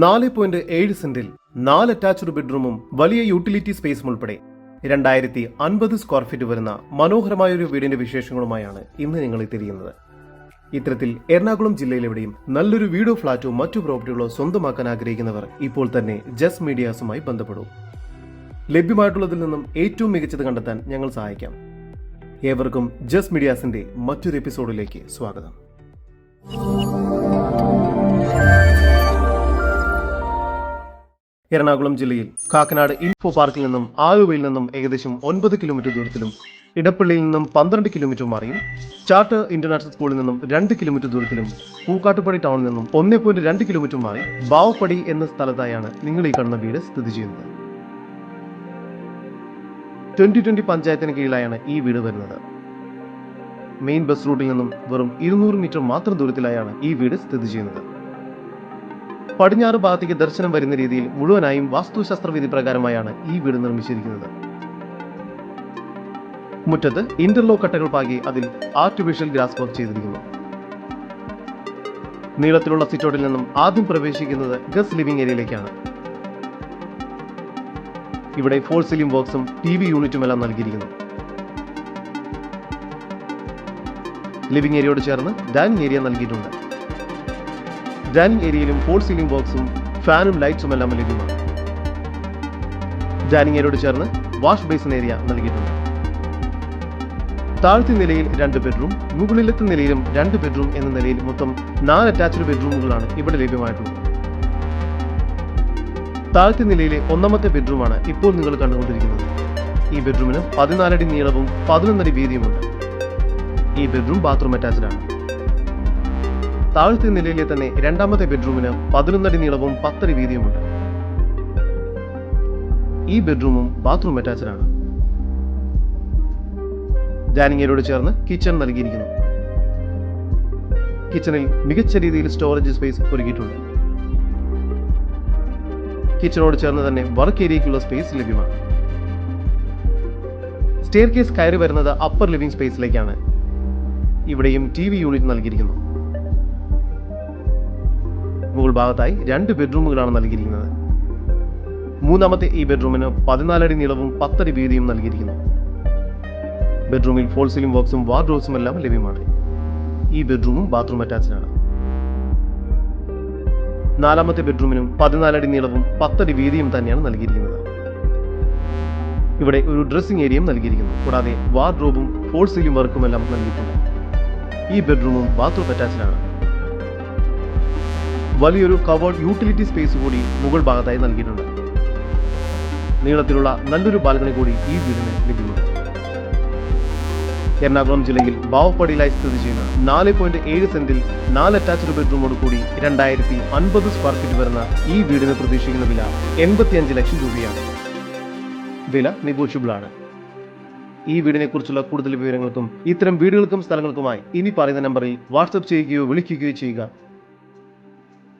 നാല് പോയിന്റ് ഏഴ് സെന്റിൽ നാല് അറ്റാച്ച്ഡ് ബെഡ്റൂമും വലിയ യൂട്ടിലിറ്റി സ്പേസും ഉൾപ്പെടെ. രണ്ടായിരത്തി അൻപത് സ്ക്വയർ ഫീറ്റ് വരുന്ന മനോഹരമായ ഒരു വീടിന്റെ വിശേഷങ്ങളുമായാണ് ഇന്ന് നിങ്ങൾ തിരിയുന്നത്. ഇത്തരത്തിൽ എറണാകുളം ജില്ലയിലെവിടെയും നല്ലൊരു വീടോ ഫ്ളാറ്റോ മറ്റു പ്രോപ്പർട്ടികളോ സ്വന്തമാക്കാൻ ആഗ്രഹിക്കുന്നവർ ഇപ്പോൾ തന്നെ ജസ് മീഡിയാസുമായി ബന്ധപ്പെടൂ. ലഭ്യമായിട്ടുള്ളതിൽ നിന്നും ഏറ്റവും മികച്ചത് കണ്ടെത്താൻ ഞങ്ങൾ സഹായിക്കാം. ഏവർക്കും ജസ് മീഡിയാസിന്റെ മറ്റൊരു എപ്പിസോഡിലേക്ക് സ്വാഗതം. എറണാകുളം ജില്ലയിൽ കാക്കനാട് ഇൻഫോ പാർക്കിൽ നിന്നും ആലുവയിൽ നിന്നും ഏകദേശം ഒൻപത് കിലോമീറ്റർ ദൂരത്തിലും ഇടപ്പള്ളിയിൽ നിന്നും പന്ത്രണ്ട് കിലോമീറ്റർ മാറിയും ചാർട്ടർ ഇന്റർനാഷണൽ സ്കൂളിൽ നിന്നും രണ്ട് കിലോമീറ്റർ ദൂരത്തിലും പൂക്കാട്ടുപടി ടൗണിൽ നിന്നും ഒന്നേ പോയിന്റ് രണ്ട് കിലോമീറ്റർ മാറി ബാവപ്പടി എന്ന സ്ഥലത്തായാണ് നിങ്ങൾ ഈ കാണുന്ന വീട് സ്ഥിതി ചെയ്യുന്നത്. ട്വന്റി ട്വന്റി പഞ്ചായത്തിന് കീഴിലായാണ് ഈ വീട് വരുന്നത്. മെയിൻ ബസ് റൂട്ടിൽ നിന്നും വെറും ഇരുന്നൂറ് മീറ്റർ മാത്രം ദൂരത്തിലായാണ് ഈ വീട് സ്ഥിതി ചെയ്യുന്നത്. പടിഞ്ഞാറ് ഭാഗത്തേക്ക് ദർശനം വരുന്ന രീതിയിൽ മുഴുവനായും വാസ്തുശാസ്ത്ര വിധി പ്രകാരമായാണ് ഈ വീട് നിർമ്മിച്ചിരിക്കുന്നത്. മുറ്റത്ത് ഇന്റർലോക്ക് കട്ടകൾ പാകി അതിൽ ആർട്ടിഫിഷ്യൽ ഗ്രാസ് വർക്ക് ചെയ്തിരിക്കുന്നു. നീളത്തിലുള്ള സിറ്റോട്ടിൽ നിന്നും ആദ്യം പ്രവേശിക്കുന്നത് ഗസ് ലിവിംഗ് ഏരിയയിലേക്കാണ് ഇവിടെ ഫോൾ സീലിംഗ് ബോക്സും ടി വി യൂണിറ്റുമെല്ലാം നൽകിയിരിക്കുന്നു. ലിവിംഗ് ഏരിയയോട് ചേർന്ന് ഡൈനിങ് ഏരിയ നൽകിയിട്ടുണ്ട്. ഡൈനിങ് ഏരിയയിലും ഫോൾ സീലിംഗ് ബോക്സും ഫാനും ലൈറ്റ്സും എല്ലാം ലഭ്യമാണ്. ഡൈനിങ് ഏരിയയോട് ചേർന്ന് വാഷ് ബേസിൻ ഏരിയ നൽകിയിട്ടുണ്ട്. താഴത്തെ നിലയിൽ രണ്ട് ബെഡ്റൂം മുകളിലത്തെ നിലയിലും രണ്ട് ബെഡ്റൂം എന്ന നിലയിൽ മൊത്തം നാല് അറ്റാച്ച്ഡ് ബെഡ്റൂമുകളാണ് ഇവിടെ ലഭ്യമായിട്ടുള്ളത്. താഴത്തെ നിലയിലെ ഒന്നാമത്തെ ബെഡ്റൂമാണ് ഇപ്പോൾ നിങ്ങൾ കണ്ടുകൊണ്ടിരിക്കുന്നത്. ഈ ബെഡ്റൂമിന് പതിനാലടി നീളവും പതിനൊന്നടി വീതിയുമുണ്ട്. ഈ ബെഡ്റൂം ബാത്റൂം അറ്റാച്ച്ഡ് ആണ്. താഴത്തെ നിലയിലെ തന്നെ രണ്ടാമത്തെ ബെഡ്റൂമിന് പതിനൊന്നടി നീളവും പത്തടി വീതിയുമുണ്ട്. ഈ ബെഡ്റൂമും ബാത്റൂം അറ്റാച്ച്ഡ് ആണ്. ഡൈനിങ് ഏരിയയോട് ചേർന്ന് കിച്ചൺ നൽകിയിരിക്കുന്നു. കിച്ചണിൽ മികച്ച രീതിയിൽ സ്റ്റോറേജ് സ്പേസ് ഒരുക്കിയിട്ടുണ്ട്. കിച്ചണോട് ചേർന്ന് തന്നെ വർക്ക് ഏരിയയ്ക്കുള്ള സ്പേസ് ലഭ്യമാണ്. സ്റ്റെയർ കേസ് കയറി വരുന്നത് അപ്പർ ലിവിംഗ് സ്പേസിലേക്കാണ് ഇവിടെയും ടി വി യൂണിറ്റ് നൽകിയിരിക്കുന്നു. മുകൾ ഭാഗത്തായി രണ്ട് ബെഡ്റൂമുകളാണ് നൽകിയിരിക്കുന്നത്. മൂന്നാമത്തെ ഈ ബെഡ്റൂമിന് പതിനാലടി നീളവും പത്തടി വീതിയും നൽകിയിരിക്കുന്നു. ബെഡ്റൂമിൽ ഫോൾസിലും സീലിംഗ് ബോക്സും വാർഡ്രോബ്സും എല്ലാം ലഭ്യമാണ്. ഈ ബെഡ്റൂമും ബാത്റൂം അറ്റാച്ചാണ് നാലാമത്തെ ബെഡ്റൂമിനും പതിനാലടി നീളവും പത്തടി വീതിയും തന്നെയാണ് നൽകിയിരിക്കുന്നത്. ഇവിടെ ഒരു ഡ്രസ്സിംഗ് ഏരിയയും നൽകിയിരിക്കുന്നു. കൂടാതെ വാർഡ്രോബും ഫോൾ വർക്കും എല്ലാം നൽകിയിട്ടുണ്ട്. ഈ ബെഡ്റൂമും ബാത്റൂം അറ്റാച്ച്ഡ് ആണ്. വലിയൊരു കവേർഡ് യൂട്ടിലിറ്റി സ്പേസ് കൂടി മുകൾ ഭാഗത്തായി നൽകിയിട്ടുണ്ട്. നീളത്തിലുള്ള നല്ലൊരു ബാൽക്കണി കൂടി ഈ വീടിന് ലഭ്യമാണ് എറണാകുളം ജില്ലയിൽ ബാവപ്പടിയിലായി സ്ഥിതി ചെയ്യുന്ന നാല് പോയിന്റ് ഏഴ് സെന്റിൽ നാല് അറ്റാച്ച്ഡ് ബെഡ്റൂമോട് കൂടി രണ്ടായിരത്തി അൻപത് സ്ക്വയർ ഫീറ്റ് വരുന്ന ഈ വീടിന് പ്രതീക്ഷിക്കുന്ന വില എൺപത്തിയഞ്ച് ലക്ഷം രൂപയാണ്. വില നെഗോഷ്യബിൾ ആണ്. ഈ വീടിനെ കുറിച്ചുള്ള കൂടുതൽ വിവരങ്ങൾക്കും ഇത്തരം വീടുകൾക്കും സ്ഥലങ്ങൾക്കുമായി ഇനി പറയുന്ന നമ്പറിൽ വാട്സപ്പ് ചെയ്യുകയോ വിളിക്കുകയോ ചെയ്യുക.